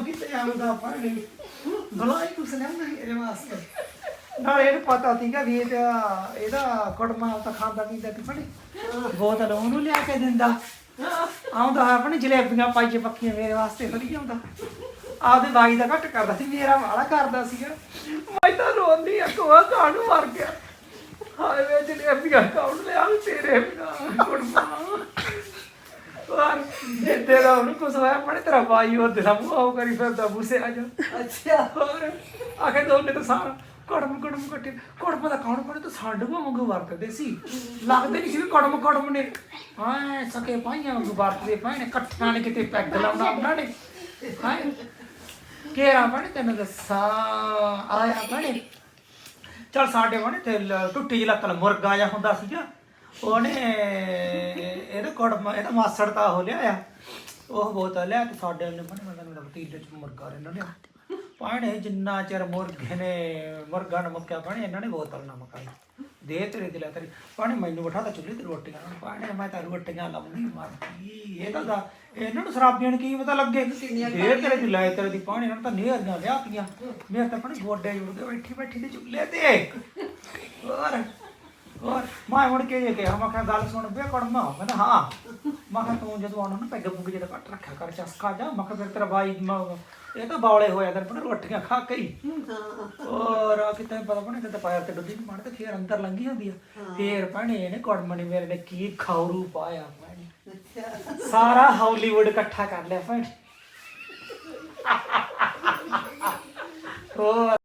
ਕਿਤੇ ਆਉਂਦਾ ਪਾਣੀ ਭਲਾਈ ਕੁਛ ਨਹੀਂ ਹੁੰਦਾ ਇਹਦੇ ਵਾਸਤੇ। ਨਾਲ ਇਹਨੂੰ ਪਤਾ ਸੀਗਾ ਵੀ ਇਹਦਾ ਇਹਦਾ ਕੁੜਮਾ ਤਾਂ ਖਾਂਦਾ ਪੀਂਦਾ ਤੀ ਫੜੀ ਬੋਤਲ ਉਹਨੂੰ ਲਿਆ ਕੇ ਦਿੰਦਾ। ਆਉਂਦਾ ਆਪਣੇ ਜਲੇਬੀਆਂ ਪਾਈਏ ਪੱਕੀਆਂ ਮੇਰੇ ਵਾਸਤੇ ਵਧੀਆ ਆਉਂਦਾ। ਆਪਦੇ ਬਾਈ ਦਾ ਘੱਟ ਕਰਦਾ ਸੀ ਮੇਰਾ ਵਾਲਾ ਕਰਦਾ ਸੀਗਾ। ਮੈਂ ਤਾਂ ਰੋਂਦੀ ਆ ਕੋਆ ਕਾਹਨੂੰ ਮਰ ਗਿਆ। ਹਾਏ ਵੇ ਜਲੇਬੀਆਂ ਕੌਣ ਲਿਆ ਤੇਰੇ ਬਿਨਾ ਕੁੜਮਾ ਉਹਨੂੰ ਕੁਛ ਹੋਇਆ ਤੇਰਾ ਬਾਈ ਉਹ ਤੇਰਾ ਮੂੰਹ ਆਉ ਕਰੀ ਫਿਰਦਾ ਬੂਸੇ ਆ ਜਾ। ਅੱਛਾ। ਹੋਰ ਆਖੇ ਦੋਨੇ ਤਾਂ ਸਾਰਾ ਕੜਮ ਕੜਮ ਕੱਟੇ। ਕੜਮ ਦਾ ਕੌਣ ਬਣੇ? ਤਾਂ ਸਾਡੂਆਂ ਵਾਂਗੂ ਵਰਤਦੇ ਸੀ। ਲੱਗਦੇ ਨਹੀਂ ਸੀ ਵੀ ਕੜਮ ਕੜਮ ਨੇ। ਹਾਂ ਸਕੇ ਪਾਈਆਂ ਵਾਂਗੂ ਵਰਤਦੇ ਪਏ ਨੇ ਇਕੱਠਿਆਂ ਨੇ ਕਿਤੇ ਪੈਗ ਲਾਉਣਾ ਉਹਨਾਂ ਨੇ। ਹਾਂ? ਕੇਰਾ ਬਣੇ ਤੈਨੂੰ ਦੱਸਾਂ ਆਇਆ ਬਣੇ ਚਲ ਸਾਡੇ ਬਣੇ ਤੇ ਲ- ਟੁੱਟੀ ਜਿਹੀ ਲੱਤ ਨਾਲ ਮੁਰਗਾ ਜਿਹਾ ਹੁੰਦਾ ਸੀਗਾ। ਉਹਨੇ ਇਹਦੇ ਕੜਮ ਇਹਦਾ ਮਾਸੜ ਤਾਂ ਉਹ ਲਿਆਇਆ। ਉਹ ਬੋਤਲ ਲਿਆ ਤੇ ਸਾਡੇ ਨੇ ਬਣੇ ਮੈਂ ਤੁਹਾਨੂੰ ਵਤੀਲੇ ਚ ਮੁਰਗਾ ਰਹਿਣਾ ਲਿਆ। ਪਾਣੇ ਜਿੰਨਾ ਚਿਰ ਮੁਰਗੇ ਨੇ ਮੁਰਗਾ ਨੂੰ ਮੁੱਕਿਆ ਪਾਣੇ ਇਹਨਾਂ ਨੇ ਬੋਤਲ ਨਾ ਮੁਕਾਈ। ਦੇ ਤੇਰੇ ਦਿਲਾ ਤੇਰੀ। ਪਾਣੇ ਮੈਨੂੰ ਬਿਠਾ ਤਾ ਚੁੱਲ੍ਹੇ ਤੇ ਰੋਟੀਆਂ ਪਾਣੇ ਮੈਂ ਤਾਂ ਰੋਟੀਆਂ ਲਾਉਂਦੀ ਮਰਦੀ। ਇਹ ਤਾਂ ਦਾ ਇਹਨਾਂ ਨੂੰ ਸ਼ਰਾਬੀਆਂ ਨੂੰ ਕੀ ਪਤਾ ਲੱਗੇ? ਦੇ ਤੇਰੇ ਦੀ ਲਾਏ ਤੇਰੇ ਦੀ ਪਾਣੇ ਇਹਨਾਂ ਨੂੰ ਤਾਂ ਨੇਰੀਆਂ ਲਿਆਤੀਆਂ। ਮੇਰੇ ਤਾਂ ਪਾਣੇ ਗੋਡੇ ਜੁੜ ਕੇ ਬੈਠੀ ਬੈਠੀ ਤੇ ਚੁੱਲ੍ਹੇ ਤੇ। ਹੋਰ। ਹੋਰ ਮੈਂ ਮੁੜ ਕੇ ਇਹ ਕਿਹਾ? ਮੈਂ ਕਿਹਾ ਗੱਲ ਸੁਣ ਬੇ ਕੜਮਾ। ਕਹਿੰਦਾ ਹਾਂ। ਮੈਂ ਕਿਹਾ ਤੂੰ ਜਦੋਂ ਆਉਣਾ ਨਾ ਪੈਗ ਪੁੱਗ ਜਿਹੜਾ ਕੱਟ ਰੱਖਿਆ ਕਰ ਚਸਕਾ ਜਾ। ਮੈਂ ਕਿਹਾ ਫਿਰ ਤੇਰਾ ਬਾਈ ਮ- ਇਹ ਤਾਂ ਬੌਲੇ ਹੋਇਆ ਤੇ ਪਰ ਰੋਟੀਆਂ ਖਾ ਕੇ ਹੀ। ਔਰ ਆ ਕਿਤੇ ਪਤਾ ਪਣੇ ਕਿਤੇ ਪੈਰ ਤੇ ਡੁੱਲੀ ਨਹੀਂ ਮਾਰਦੇ ਫੇਰ ਅੰਦਰ ਲੰਗੀ ਹੁੰਦੀ ਆ। ਫੇਰ ਭੈਣੇ ਇਹਨੇ ਕੜਮਣੀ ਮੇਰੇ ਨੇ ਕੀ ਖਾਉਰੂ ਪਾਇਆ ਭੈਣੇ। ਸਾਰਾ ਹਾਲੀਵੁੱਡ ਇਕੱਠਾ ਕਰ ਲਿਆ ਭੈਣੇ।